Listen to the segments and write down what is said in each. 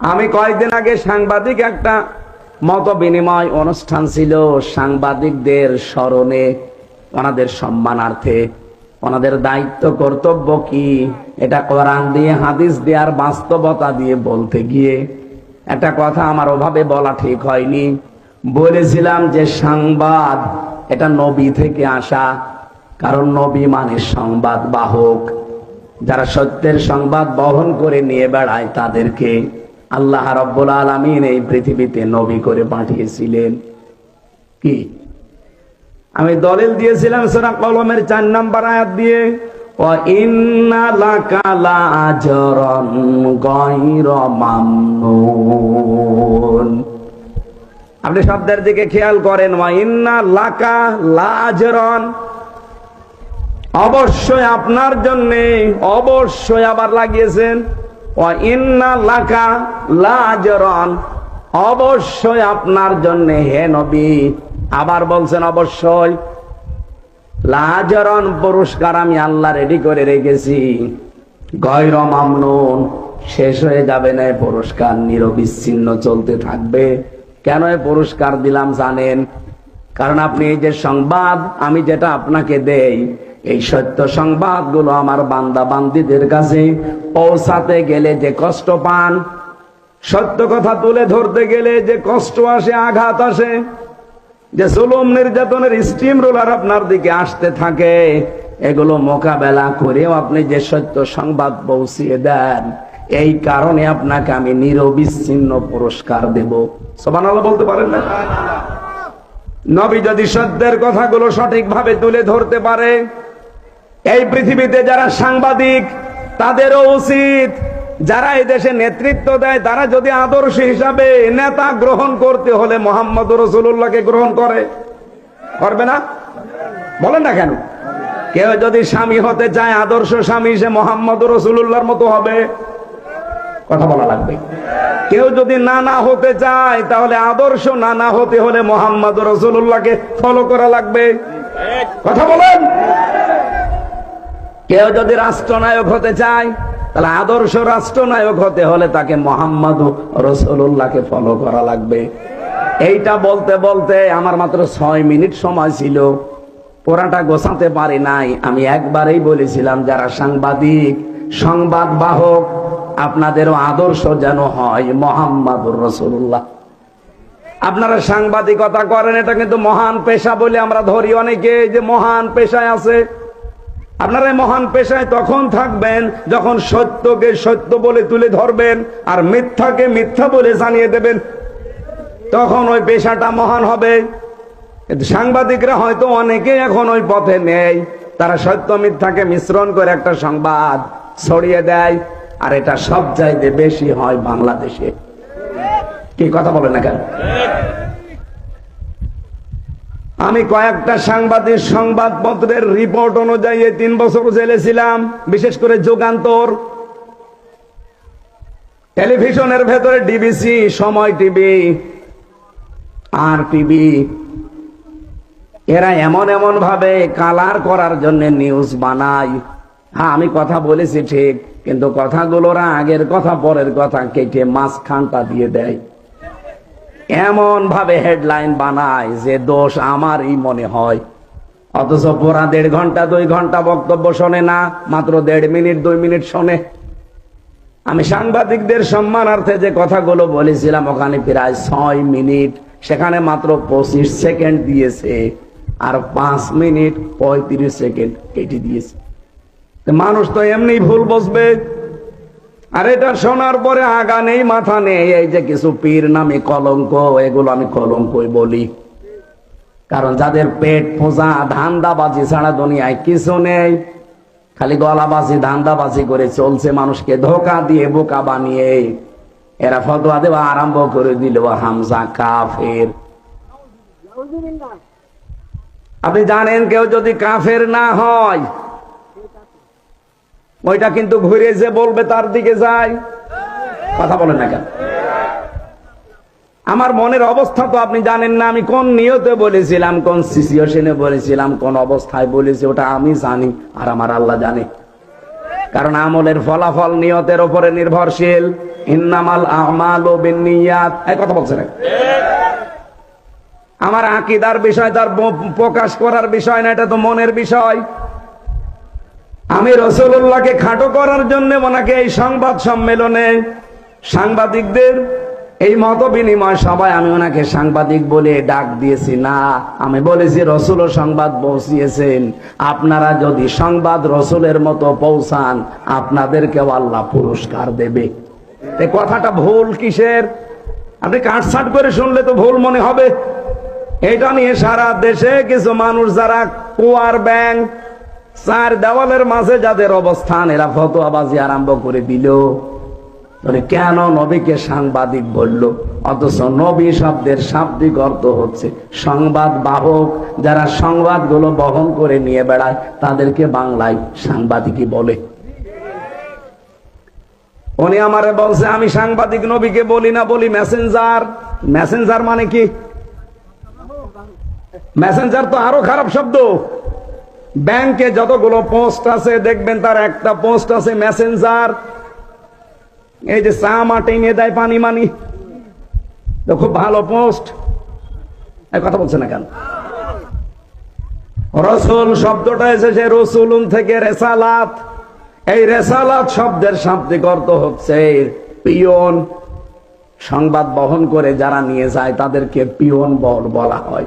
আমি কয়েকদিন আগে সাংবাদিক একটা মত বিনিময় অনুষ্ঠান ছিল। সাংবাদিকদের স্মরণে ওনাদের সম্মানার্থে ওনাদের দায়িত্ব কর্তব্য কি, এটা কোরআন দিয়ে, হাদিস দেওয়ার বাস্তবতা দিয়ে বলতে গিয়ে একটা কথা আমার ওভাবে বলা ঠিক হয়নি। বলেছিলাম যে সংবাদ, এটা নবী থেকে আসা। কারণ নবী মানে সংবাদ বাহক। যারা সত্যের সংবাদ বহন করে নিয়ে বেড়ায় তাদেরকে আল্লাহ রব্বুল আলমিন এই পৃথিবীতে নবী করে পাঠিয়েছিলেন। কি? আমি দলিল দিয়েছিলাম সোনা কলমের চার নাম্বার আয়াত দিয়ে আপনি শব্দের দিকে খেয়াল করেন ইন্না লাকা লাআজরান অবশ্যই আপনার জন্য অবশ্যই আবার লাগিয়েছেন। অবশ্যই আপনার জন্য হে নবী, আবার বলছেন অবশ্যই। লাজরন পুরস্কার আমি আল্লাহ রেডি করে রেখেছি। গয়র মামনুন, শেষ হয়ে যাবে না পুরস্কার, নিরবিচ্ছিন্ন চলতে থাকবে। কেন পুরস্কার দিলাম জানেন? কারণ আপনি এই যে সংবাদ, আমি যেটা আপনাকে দেই এই সত্য সংবাদগুলো আমার বান্দা বান্দিদের কাছে পৌঁছাতে গেলে যে কষ্ট পান, সত্য কথা তুলে ধরতে গেলে যে কষ্ট আসে, আঘাত আসে, যে জুলুম নির্যাতনের স্টিম রোলার আপনার দিকে আসতে থাকে, এগুলো মোকাবেলা করেও আপনি যে সত্য সংবাদ পৌঁছিয়ে দেন, এই কারণে আপনাকে আমি নিরবিচ্ছিন্ন পুরস্কার দেব। সবান বলতে পারেন না? নবী যদি সত্যের কথাগুলো সঠিকভাবে তুলে ধরতে পারে এই পৃথিবীতে যারা সাংবাদিক, তাদেরও উচিত যারা এই দেশে নেতৃত্ব দেয়, তারা যদি আদর্শ হিসাবে নেতা গ্রহণ করতে হলে মোহাম্মদ রসুল্লাহকে গ্রহণ করে। করবে না? বলেন না কেন? কেউ যদি স্বামী হতে চায়, আদর্শ স্বামী সে মোহাম্মদ রসুল্লাহর মতো হবে। কথা বলা লাগবে। কেউ যদি নানা হতে চায়, তাহলে আদর্শ নানা হতে হলে মোহাম্মদ রসুল্লাহকে ফলো করা লাগবে। কথা বলেন? কেউ যদি রাষ্ট্রনায়ক হতে চায়, তাহলে আদর্শ রাষ্ট্রনায়ক হতে হলে তাকে মোহাম্মদ রসুল্লাহকে ফলো করা লাগবে। এইটা বলতে বলতে আমার মাত্র ছয় মিনিট সময় ছিল। পোড়াটা গোছাতে পারি নাই। আমি একবারেই বলেছিলাম, যারা সাংবাদিক সংবাদ বাহক আপনাদেরও আদর্শ যেন হয় মোহাম্মদুর রসুল্লাহ আপনারা সাংবাদিকতা করেন, এটা কিন্তু মহান পেশা বলে আমরা ধরি অনেকে যে মহান পেশায় আছে। আপনারা মহান পেশায় তখন থাকবেন যখন সত্যকে সত্য বলে তুলে ধরবেন আর মিথ্যাকে মিথ্যা বলে জানিয়ে দেবেন। তখন ওই পেশাটা মহান হবে। সাংবাদিকরা হয়তো অনেকে এখন ওই পথে নেই। তারা সত্য মিথ্যাকে মিশ্রণ করে একটা সংবাদ ছড়িয়ে দেয়। আর এটা সব চাইতে বেশি হয় বাংলাদেশে। কি কথা বলেন না কেন? আমি কয়েকটা সাংবাদিক সংবাদপত্রের রিপোর্ট অনুযায়ী তিন বছর জেলে ছিলাম বিশেষ করে যুগান্তর। টেলিভিশনের ভেতরে ডিবিসি সময় টিভি আর টিভি এরা এমন এমন ভাবে কালার করার জন্য নিউজ বানায়। হ্যাঁ আমি কথা বলেছি ঠিক, কিন্তু কথাগুলোরা আগের কথা, পরের কথা কেটে মাঝখানটা দিয়ে দেয়। এমন ভাবে হেডলাইন বানায় যে দোষ আমারই মনে হয়। অথচ পুরা দেড় ঘণ্টা, দুই ঘণ্টা বক্তব্য শোনে না, মাত্র দেড় মিনিট, দুই মিনিট শোনে। আমি সাংবাদিকদের সম্মানার্থে যে কথাগুলো বলেছিলাম, ওখানে প্রায় ছয় মিনিট, সেখানে মাত্র পঁচিশ সেকেন্ড দিয়েছে, আর পাঁচ মিনিট পঁয়ত্রিশ সেকেন্ড কেটে দিয়েছে। মানুষ তো এমনি ভুল বসবে আর এটা শোনার পরে আগা নেই, মাথা নেই, এই যে কিছু পীর নামে কলঙ্ক, এগুলো আমি কলঙ্কই বলি। কারণ যাদের পেট পোজা ধান্দাবাজি ছাড়া দুনিয়ায় কিছু নেই। খালি গলাবাজি, ধান্দাবাজি করে চলছে মানুষকে ধোকা দিয়ে, বোকা বানিয়ে। এরা ফতোয়া দেওয়া আরম্ভ করে দিল হামজা কাফের। আপনি জানেন কেউ যদি কাফের না হয় ওইটা কিন্তু ঘুরে যে বলবে তার দিকে যায়। কথা বলেন না কেন? আমার মনের অবস্থা তো আপনি জানেন না, আমি কোন নিয়তে বলেছিলাম, কোন সিচুয়েশনে বলেছিলাম, কোন অবস্থায় বলেছি, ওটা আমি জানি আর আমার আল্লাহ জানে। কারণ আমলের ফলাফল নিয়তের উপরে নির্ভরশীল। ইন্নামাল আমাল ও বিনিয়াত। এই কথা বলছে না? আমার আকিদার বিষয়, তার প্রকাশ করার বিষয় না, এটা তো মনের বিষয়। আমি রসুল্লাহকে খাটো করার জন্য ওনাকে এই সংবাদ সম্মেলনে সাংবাদিকদের এই মত বিনিময় সবাই আমি ওনাকে সাংবাদিক বলে ডাক দিয়েছি। না, আমি বলেছি রসুল সংবাদ পৌঁছিয়েছেন। আপনারা যদি সংবাদ রসুলের মতো পৌঁছান, আপনাদেরকেও আল্লাহ পুরস্কার দেবে। এই কথাটা ভুল কিসের? আপনি কাটসাট করে শুনলে তো ভুল মনে হবে। এটা নিয়ে সারা দেশে কিছু মানুষ যারা কুয়ার ব্যাংক চার দেওয়ালের মাঝে যাদের অবস্থান, এরা ফতোয়াবাজি আরম্ভ করে দিল। কেন নবীকে সাংবাদিক বলল? অথচ নবী শব্দের শাব্দিক অর্থ হচ্ছে সংবাদ বাহক। যারা সংবাদগুলো বহন করে নিয়ে বেড়ায়, তাদেরকে বাংলায় সাংবাদিকই বলে। উনি আমারে বলছে, আমি সাংবাদিক নবীকে বলি না, বলি মেসেঞ্জার। মেসেঞ্জার মানে কি? মেসেঞ্জার তো আরও খারাপ শব্দ। ব্যাংকে যতগুলো পোস্ট আছে, দেখবেন তার একটা পোস্ট আছে, মেসেঞ্জার। এই যে চা মাটি নিয়ে দেয় পানি মানি। তো খুব ভালো পোস্ট। কথা বলছে না কেন? রসুল শব্দটা এসেছে, রসুলুন থেকে রেসালাত। এই রেসালাত শব্দের শাব্দিক অর্থ হচ্ছে পিয়ন। সংবাদ বহন করে যারা নিয়ে যায়, তাদেরকে পিয়ন বল বলা হয়।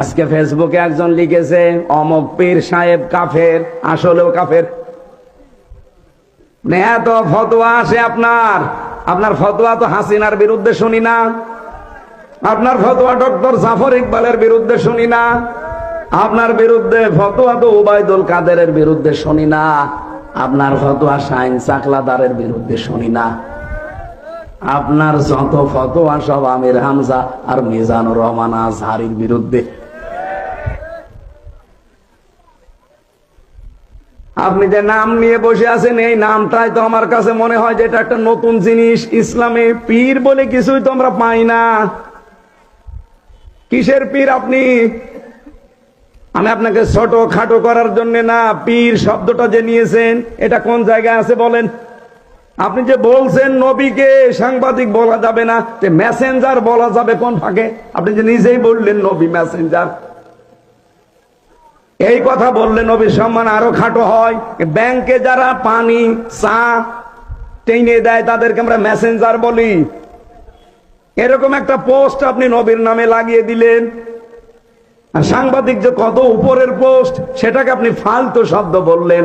আজকে ফেসবুকে একজন লিখেছে, অমক পীর সাহেব কাফের, আসলেও কাফের। মানে এত ফতোয়া আসে আপনার। আপনার ফতোয়া তো হাসিনার বিরুদ্ধে শুনি না। আপনার ফতোয়া ডক্টর জাফর ইকবালের বিরুদ্ধে শুনি না। আপনার বিরুদ্ধে ফতোয়া তো উবায়দুল কাদেরের বিরুদ্ধে শুনি না। আপনার ফতোয়া শাইন চাকলাদারের বিরুদ্ধে শুনি না। আপনার যত ফতোয়া সব আমির হামজা আর মিজানুর রহমান আজহারির বিরুদ্ধে। আপনি যে নাম নিয়ে বসে আছেন, এই নামটাই তো আমার কাছে মনে হয় যে এটা একটা নতুন জিনিস। ইসলামে পীর বলে কিছুই তো আমরা পাই না। কিসের পীর আপনি? আমি আপনাকে ছোট খাটো করার জন্য না, পীর শব্দটা যে নিয়েছেন, এটা কোন জায়গায় আছে বলেন? আপনি যে বলছেন নবীকে, সাংবাদিক বলা যাবে না মেসেঞ্জার বলা যাবে কোন ফাঁকে? আপনি যে নিজেই বললেন নবী মেসেঞ্জার এই কথা বললে নবীর সম্মান আরও খাটো হয়। ব্যাংকে যারা পানি, চা টেনে দেয়, তাদেরকে আমরা মেসেঞ্জার বলি। এরকম একটা পোস্ট আপনি নবীর নামে লাগিয়ে দিলেন। আর সাংবাদিক যে কত উপরের পোস্ট, সেটাকে আপনি ফালতু শব্দ বললেন।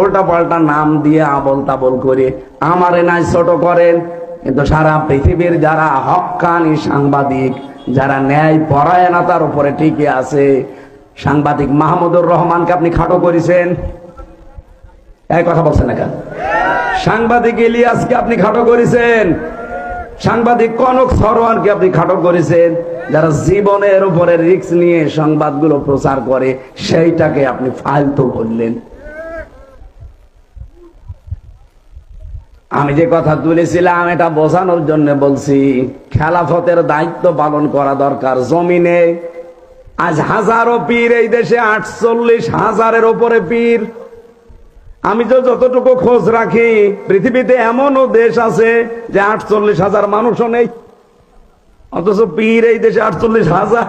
উল্টা পাল্টা নাম দিয়ে আবল তাবল করে আমারে নাই ছোট করেন। কিন্তু সারা পৃথিবীর যারা হক্কানি সাংবাদিক, যারা ন্যায় পরায়ণতার উপরে টিকে আছে সাংবাদিক মাহমুদুর রহমানকে আপনি খাটো করেছেন। এই কথা বলছেন না কেন? সাংবাদিক ইলিয়াসকে আপনি খাটো করেছেন। সাংবাদিক কনক সরোয়ারকে আপনি খাটো করেছেন। যারা জীবনের উপরে রিস্ক নিয়ে সংবাদগুলো প্রচার করে, সেইটাকে আপনি ফালতু বললেন। আমি যে কথা তুলেছিলাম, এটা বোঝানোর জন্য বলছি, খেলাফতের দায়িত্ব পালন করা দরকার। জমিনে আজ হাজারো পীর এই দেশে, আটচল্লিশ হাজারের ওপরে পীর। আমি তো যতটুকু খোঁজ রাখি, পৃথিবীতে এমনও দেশ আছে যে আটচল্লিশ হাজার মানুষও নেই। অথচ পীর এই দেশে আটচল্লিশ হাজার।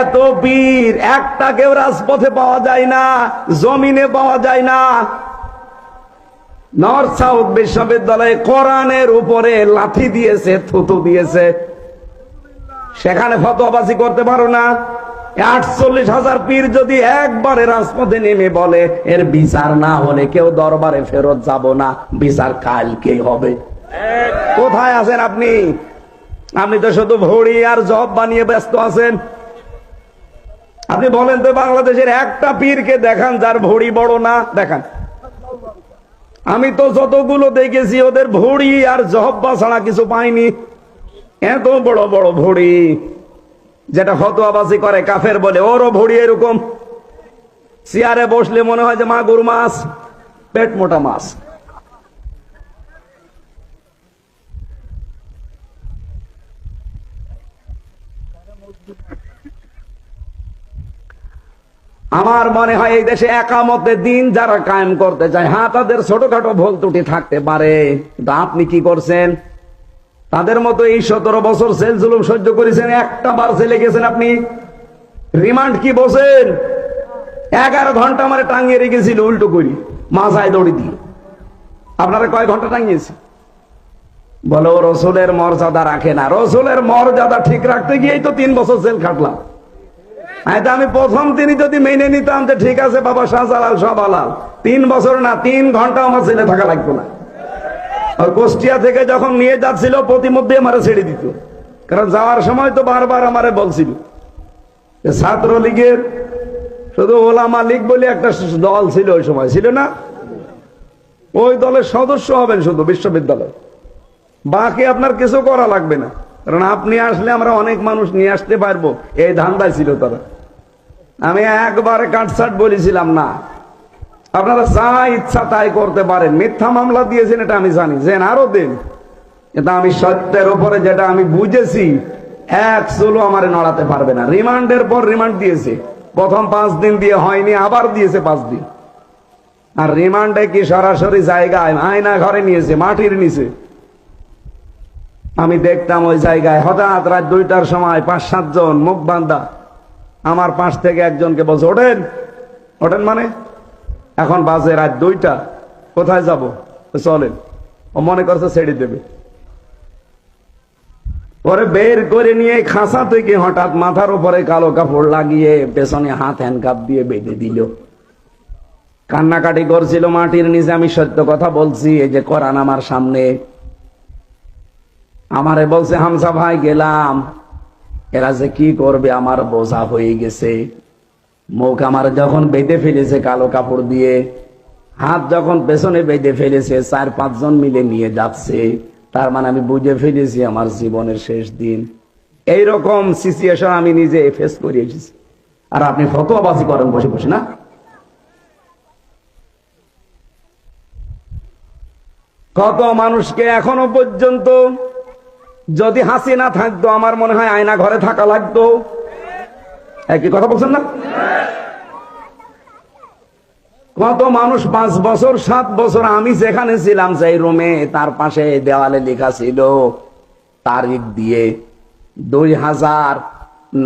এত পীর, একটা কেউ রাজপথে পাওয়া যায় না, জমিনে পাওয়া যায় না। নর্থ সাউথ বিশ্ববিদ্যালয়ে কোরআনের উপরে লাঠি দিয়েছে, থুতু দিয়েছে। সেখানে ফতোয়াবাজি করতে পারো না। আটচল্লিশ হাজার পীর যদি একবারে রাজপথে নেমে বলে, এর বিচার না হলে কেউ দরবারে ফেরত যাব না। বিচার কালকেই হবে। কোথায় আছেন আপনি? আপনি তো শুধু ভড়ি আর জব বানিয়ে ব্যস্ত আছেন। আপনি বলেন তো বাংলাদেশের একটা পীরকে দেখান যার ভড়ি বড় না। দেখান। আমি তো যতগুলো দেখেছি, ওদের ভড়ি আর জহব্বা ছাড়া কিছু পাইনি। এত বড় বড় ভড়ি, যেটা ফতোয়াবাজি করে কাফের বলে, ওরও ভড়ি এরকম। চেয়ারে বসলে মনে হয় যে মাগুর মাছ, পেট মোটা মাছ। আমার মনে হয় এই দেশে একামতের দিন যারা কায়েম করতে চায় হ্যাঁ তাদের ছোটখাটো ভুল ত্রুটি থাকতে পারে। আপনি কি করছেন? তাদের মতো এই সতেরো বছর সেল জুলুম সহ্য করেছেন, একটা বার ছেলে গেছেন আপনি। রিমান্ড কি বসেন এগারো ঘণ্টা আমার টাঙিয়ে রেখেছিল, উল্টো করি মাথায় দড়ি দিয়ে। আপনারা কয় ঘণ্টা টাঙিয়েছে? বলো রসুলের মর্যাদা রাখে না। রসুলের মর্যাদা ঠিক রাখতে গিয়েই তো তিন বছর জেল খাটলাম। হয়তো আমি প্রথম তিনি যদি মেনে নিতাম যে ঠিক আছে, বাবা শাহজালাল সব আলাল তিন বছর না, তিন ঘণ্টা আমার ছেলে থাকা লাগতো না। আর কুষ্টিয়া থেকে যখন নিয়ে যাচ্ছিল, প্রতিমধ্যে আমারে ছেড়ে দিত। কারণ যাওয়ার সময় তো বারবার আমারে বলছিল যে ছাত্র লীগের শুধু ওলামা লীগ বলে একটা দল ছিল ওই সময়। ছিল না? ওই দলের সদস্য হবেন শুধু বিশ্ববিদ্যালয়। বাকি আপনার কিছু করা লাগবে না। কারণ আপনি আসলে আমরা অনেক মানুষ নিয়ে আসতে পারব। এই ধান্দায় ছিল তারা। আমি একবারে কাটসাট বলেছিলাম, না। আপনারা যা ইচ্ছা তাই করতে পারেন। মিথ্যা মামলা দিয়েছেন, এটা আমি জানি। যেন আরও দিন। কিন্তু আমি সত্যের উপরে যেটা আমি বুঝেছি, এক চুলো আমার নড়াতে পারবে না। রিমান্ডের পর রিমান্ড দিয়েছে। প্রথম পাঁচ দিন দিয়ে হয়নি, আবার দিয়েছে পাঁচ দিন। আর রিমান্ডে কি সরাসরি জায়গায় আয়না ঘরে নিয়েছে, মাটির নিচে? আমি দেখতাম ওই জায়গায় হঠাৎ রাত দুইটার সময় পাঁচ সাতজন মুখ বান্ধা। আমার পাশ থেকে একজনকে বলছে, ওঠেন। ওঠেন মানে? এখন বাজে রাত দুইটা, কোথায় যাব? চলেন। ও মনে করছে ছেড়ে দেবে। পরে বের করে নিয়ে খাসা থেকে হঠাৎ মাথার উপরে কালো কাপড় লাগিয়ে পেছনে হাত হ্যান্ডকাপ দিয়ে বেঁধে দিল। কান্নাকাটি করছিল মাটির নিচে, আমি সত্য কথা বলছি, এই যে কোরআন আমার সামনে। আমারে বলছে, হামসা ভাই, গেলাম। এরা যে কি করবে আমার বোঝা হয়ে গেছে। মুখ আমার যখন বেঁধে ফেলেছে কালো কাপড় দিয়ে, হাত যখন পেছনে বেঁধে ফেলেছে, চার পাঁচজন মিলে নিয়ে যাচ্ছে, তার মানে আমি বুঝে ফেলেছি আমার জীবনের শেষ দিন। এই রকম সিচুয়েশন আমি নিজে ফেস করে এসেছি। আর আপনি ফতোয়াবাজি করেন বসে বসে, না? কত মানুষকে এখনও পর্যন্ত যদি হাসি না থাকতো, আমার মনে হয় আয়না ঘরে থাকা লাগতো। একই কথা বলছেন না? কত মানুষ পাঁচ বছর, সাত বছর আমি যেখানে ছিলাম সেই রুমে তার পাশে দেওয়ালে লেখা ছিল, তারিখ দিয়ে দুই হাজার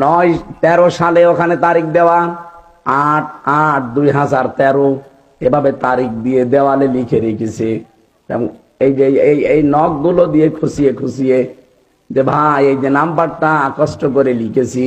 নয়, তেরো সালে ওখানে তারিখ দেওয়া, আট আট দুই হাজার তেরো, এভাবে তারিখ দিয়ে দেওয়ালে লিখে রেখেছে। এই যে, এই এই নখগুলো দিয়ে খুশিয়ে খুশিয়ে যে ভাই, এই যে নাম্বারটা কষ্ট করে লিখেছি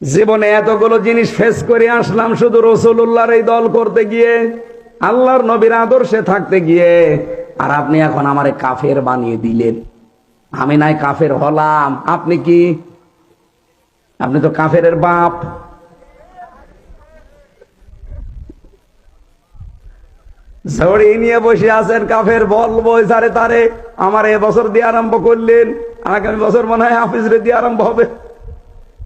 জীবনে এতগুলো জিনিস ফেস করে আসলাম শুধু রসুল্লাহর এই দল করতে গিয়ে, আল্লাহর নবীর আদর্শে থাকতে গিয়ে, আর আপনি এখন আমারে কাফের বানিয়ে দিলেন। আমি নাই কাফের হলাম। আপনি কি? আপনি তো কাফের বাপ। ঝড়ি নিয়ে বসে আছেন কাফের বলব সারে তারে। আমার এবছর দিয়ে আরম্ভ করলেন। আগামী বছর মনে হয় হাফিজ রে দিয়ে আরম্ভ হবে।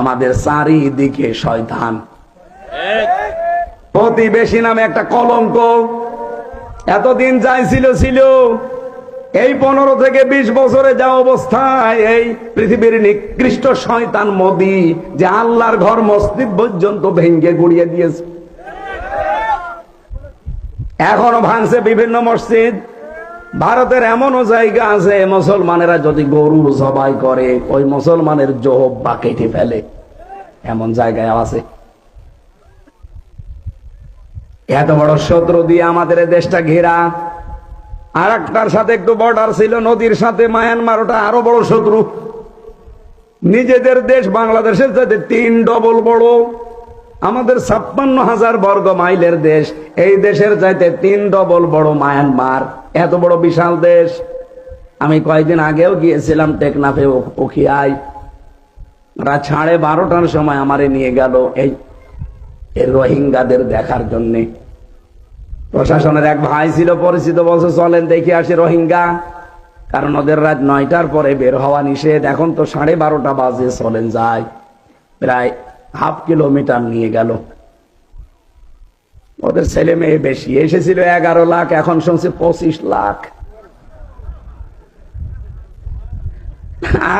আমাদের চারিদিকে শয়তান। প্রতিবেশী নামে একটা কলঙ্ক। এতদিন যাই ছিল ছিল। এই পনেরো থেকে বিশ বছরে যা অবস্থায় এই পৃথিবীর নিকৃষ্ট শয়তান মোদি যে আল্লাহর ঘর মসজিদ পর্যন্ত ভেঙ্গে গুড়িয়ে দিয়েছে। এখনও ভাঙছে বিভিন্ন মসজিদ। ভারতের এমনও জায়গা আছে, মুসলমানেরা যদি গরু জবাই করে, ওই মুসলমানের জোহব্বা কেটে ফেলে। এমন জায়গায় আছে। এত বড় শত্রু দিয়ে আমাদের দেশটা ঘেরা। আর একটার সাথে একটু বর্ডার ছিল, নদীর সাথে মায়ানমার ওটা আরও বড় শত্রু। নিজেদের দেশ বাংলাদেশের সাথে তিন ডবল বড়। আমাদের ছাপ্পান্ন হাজার বর্গ মাইলের দেশ, এই দেশের চাইতে তিন ডবল বড় মায়ানমার। এত বড় বিশাল দেশ। আমি কয়েকদিন আগেও গিয়েছিলাম টেকনাফে ওখিয়ায়। রাত সাড়ে বারোটার সময় আমারে নিয়ে গেল এই রোহিঙ্গাদের দেখার জন্যে। প্রশাসনের এক ভাই ছিল পরিচিত, বলছে, চলেন দেখে আসে রোহিঙ্গা। কারণ ওদের রাত নয়টার পরে বের হওয়া নিষেধ। এখন তো সাড়ে বারোটা বাজে, চলেন যায় প্রায় হাফ কিলোমিটার নিয়ে গেল। ওদের ছেলে মেয়ে বেশি। এসেছিল এগারো লাখ, এখন শুনছে পঁচিশ লাখ।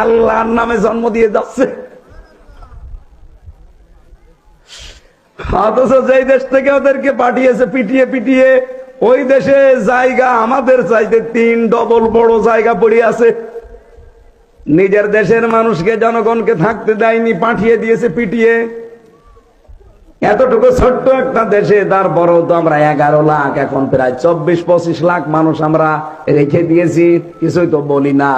আল্লাহর নামে জন্ম দিয়ে যাচ্ছে। অথচ যেই দেশ থেকে ওদেরকে পাঠিয়েছে, পিটিয়ে পিটিয়ে, ওই দেশে জায়গা আমাদের চাইতে তিন ডবল বড় জায়গা পড়ে আছে। নিজের দেশের মানুষকে জনগণকে থাকতে দেয়নি, পাঠিয়ে দিয়েছে পিটিয়ে। এতটুকু ছোট্ট একটা দেশে তারপরেও তো আমরা এগারো লাখ, এখন প্রায় চব্বিশ, পঁচিশ লাখ মানুষ আমরা রেখে দিয়েছি, কিছুই তো বলি না।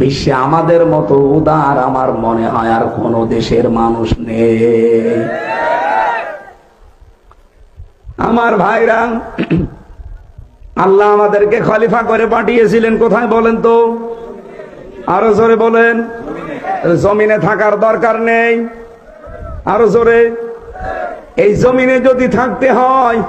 বিশ্বে আমাদের মতো উদার আমার মনে হয় আর কোন দেশের মানুষ নেই। আমার ভাইরা আল্লাহ আমাদেরকে খলিফা করে পাঠিয়েছিলেন। কোথায় বলেন তো? আরও জোরে বলেন। জমিনে থাকার দরকার নেই। আরও জোরে। এই জমিনে যদি থাকতে হয়,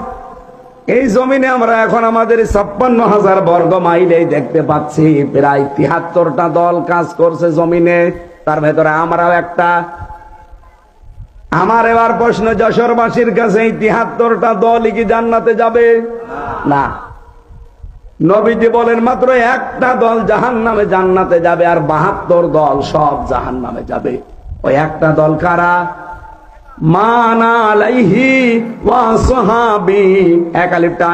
এই জমিনে আমরা এখন আমাদের ছাপ্পান্ন হাজার বর্গ মাইলেই দেখতে পাচ্ছি, প্রায় তিহাত্তরটা দল কাজ করছে জমিনে। তার ভেতরে আমরাও একটা। আমার এবার প্রশ্ন, যশোরবাসীর কাছে এই তিহাত্তরটা দলই কি জান্নাতে যাবে? না। নবীজি বলেন, মাত্র একটা দল জাহান নামে জান্নাতে যাবে আর বাহাত্তর দল সব জাহান নামে যাবে। ওই একটা দল কারা?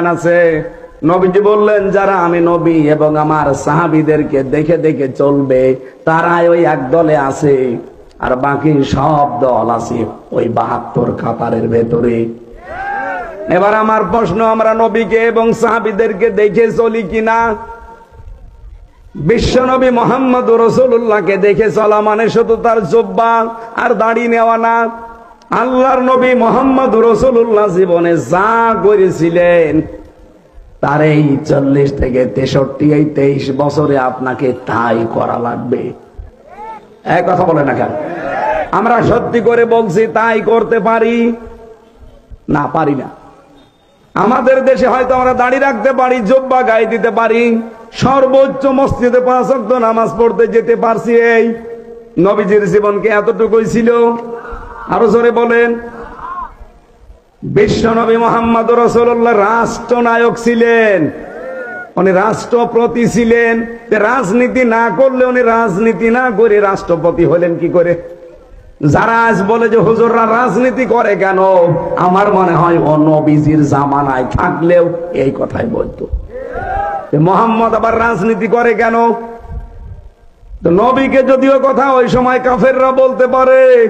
আছে। নবীজি বললেন, যারা আমি নবী এবং আমার সাহাবিদেরকে দেখে দেখে চলবে, তারাই ওই এক দলে আছে। আর বাকি সব দল আছে ওই বাহাত্তর কাতারের ভেতরে। এবার আমার প্রশ্ন, আমরা নবীকে এবং সাহাবিদেরকে দেখে চলি কিনা? বিশ্বনবী মোহাম্মদ রসুল্লাহকে দেখে চলা মানে শুধু তার জব্বা আর দাড়ি নেওয়া না। আল্লাহর নবী মোহাম্মদ রসুল্লাহ জীবনে যা করেছিলেন তার এই চল্লিশ থেকে তেষট্টি এই তেইশ বছরে আপনাকে তাই করা লাগবে। এক কথা বলে না কেন? আমরা সত্যি করে বলছি, তাই করতে পারি? না পারি না। আমাদের দেশে হয়তো আমরা দাঁড়িয়ে রাখতে পারি, জব্বা গায়ে দিতে পারি। সর্বোচ্চ মসজিদে পাঁচ ওয়াক্ত নামাজ পড়তে যেতে পারছি এই। নবীজির জীবনকে এতটুকুই ছিল? আরও জোরে বলেন। বিশ্ব নবী মোহাম্মদ রসুল্লাহ রাষ্ট্রনায়ক ছিলেন। উনি রাষ্ট্রপতি ছিলেন। রাজনীতি না করলে উনি রাজনীতি না করে রাষ্ট্রপতি হলেন কি করে? যারা আজ বলে যে হুজুররা রাজনীতি করে কেন, আমার মনে হয় ও নবীজির জামানায় থাকলেও এই কথাই বলতো। মোহাম্মদ আবার রাজনীতি করে কেন? নবীকে যদিও কথা ওই সময় কাফেররা বলতে পারে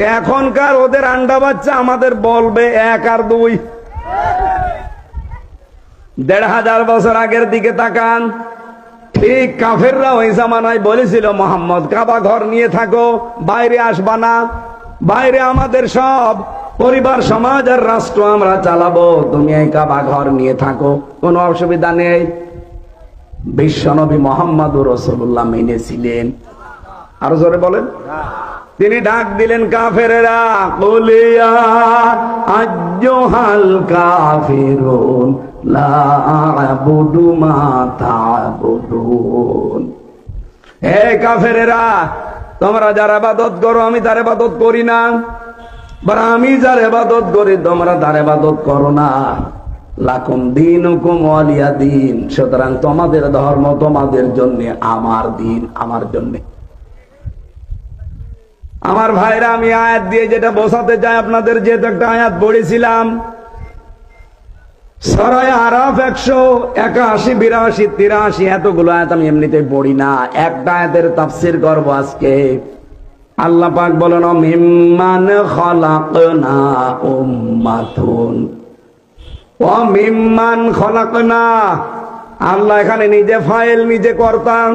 এখনকার ওদের আন্ডা বাচ্চা আমাদের বলবে এক আর দুই। দেড় হাজার বছর আগের দিকে তাকান ঠিক কাফেররা ওই জামানায় বলেছিল, মোহাম্মদ, কাবা ঘর নিয়ে থাকো, বাইরে আসবা না। বাইরে আমাদের সব পরিবার, সমাজ আর রাষ্ট্র আমরা চালাবো। তুমি এই কাবা ঘর নিয়ে থাকো, কোনো অসুবিধা নেই। বিশ্বনবী মোহাম্মদ রসুল্লাহ মেনেছিলেন। আরও জোরে বলেন। তিনি ডাক দিলেন কাফেরেরা, বলিয়া আজ্জহাল কাফিরুন লা আবুদু মা তাবুদুন। হে কাফেরেরা, তোমরা যার আবাদত করো, আমি তার আবাদত করি না। বা আমি যার আবাদত করি, তোমরা তার আবাদত করো না। লাকুম দিন হুকুম আলিয়া দিন। সুতরাং তোমাদের ধর্ম তোমাদের জন্য, আমার দিন আমার জন্যে। আমার ভাইরা, আমি আয়াত দিয়ে যেটা বোঝাতে চাই আপনাদের, যেহেতু একটা আয়াত পড়েছিলাম একশো একাশি, বিরাশি আমি পড়ি না। একটা আল্লাহ বলেন মিম্মান আল্লাহ এখানে নিজে ফাইল, নিজে করতাম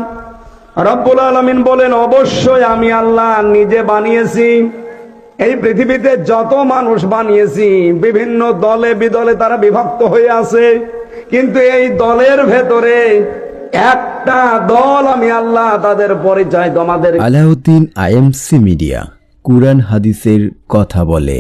রব্বুল আলমিন বলেন, অবশ্যই আমি আল্লাহ নিজে বানিয়েছি। এই পৃথিবীতে যত মানুষ বানিয়েছি, বিভিন্ন দলে বিদলে তারা বিভক্ত হয়ে আছে। কিন্তু এই দলের ভেতরে একটা দল আমি আল্লাহ তাদের পরিচয় তোমাদের আলাউদ্দিন আইএমসি মিডিয়া, কুরআন হাদিসের কথা বলে।